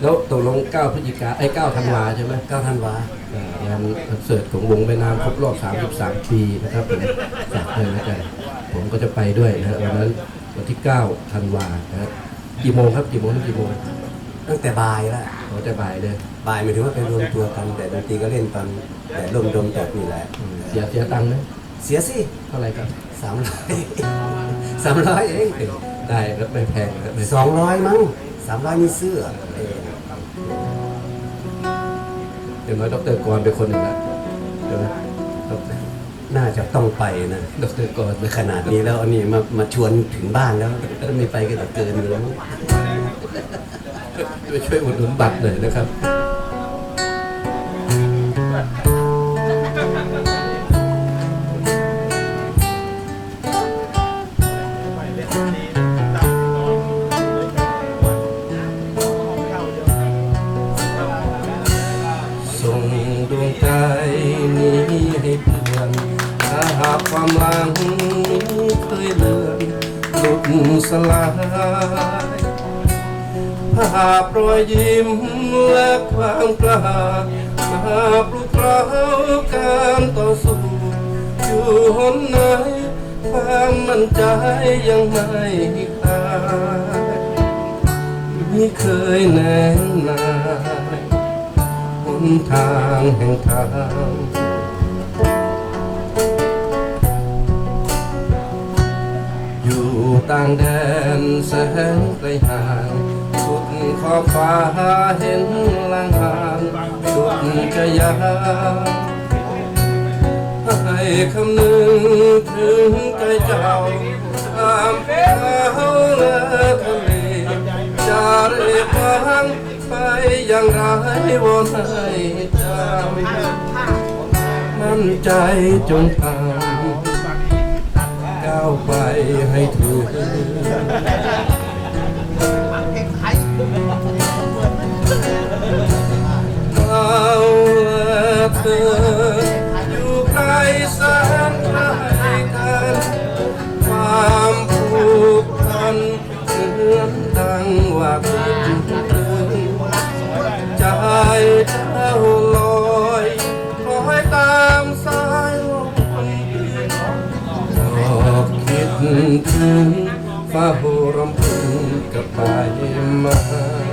แล้วตกลง9พฤศจิกาไอ้9ธันวาใช่ไหมเก้าธันวาอ่างานคอนเสิร์ตของวงแม่น้ำครบรอบ 33 ปีนะครับผมฝากด้วยแล้วกันผมก็จะไปด้วยนะฮะวันนั้นวันที่9ธันวานะฮะกี่โมงครับกี่โมงถึงกี่โมงตั้งแต่บ่ายละเราจะบ่ายเลยบ่ายหมายถึงว่าไปรวมตัวกันแต่ดนตรีก็เล่นตอนแต่ลมดมแต่นี่แหละอืมเสียเสียตังค์ไหมเสียสิเท่าไหร่ครับสามร้อยสามร้อยเองได้ครับไม่แพงครับไม่สองร้อยมั้งสามร้อยนี่เสื้อเออ อย่างน้อยดรกรเป็นคนหนึ่งละใช่ไหมดรน่าจะต้องไปนะดรกรในขนาดนี้แล้วอันนี้มามาชวนถึงบ้านแล้วถ้าไม่ไปก็ตัดเกินอยู่แล้วไปช่วยอุดหนุนบัตรหน่อยนะครับ หากความหลังเคยเลือนหลุดสลายภาพรอยยิ้มและความกล้ามาปลุกเราการต่อสู้ อยู่หนไหนความมั่นใจยังไม่คลายไม่เคยแน่นายหนทางแห่งทาง ต่างแดนแสนไกลห่างสุดขอบฟ้าเห็นลางหางสุดจะยาให้คำนึงถึงใจเจ้าตามเขาและทะเลจะเรียกฟังไปอย่างไรวนให้จำมั่นใจจงทำก้าวไปให้ถึงเอาเธออยู่ไกลแสนไกล ถึงฟ้าโหรำพึงกับไปมา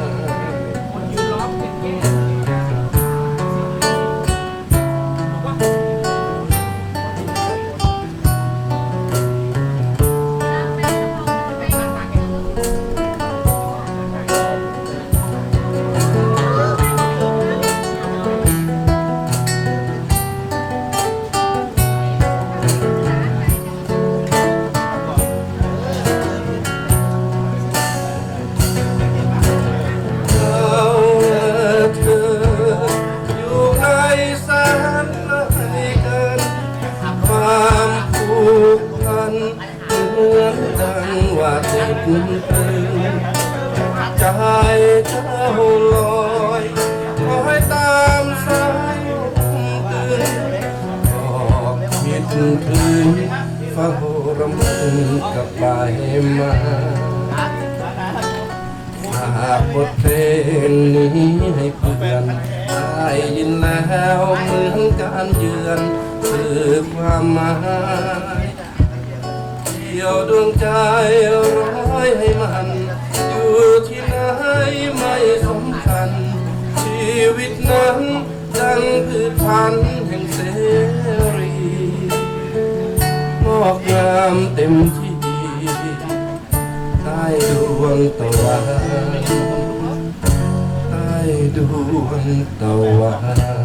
ติดตึงใจเจ้าลอยคอยตามสายลมตื่นก็คิดถึงฟ้าโหรำพึงกับใบไม้ฝากบทเพลงนี้ให้เพื่อนได้ยินแล้วเหมือนการเยือนสื่อความหมายเกี่ยวดวงใจ วิตนั้นดังพืชพันธุ์แห่งเสรีงอกงามเต็มที่ใต้ดวงตะวันใต้ดวงตะวัน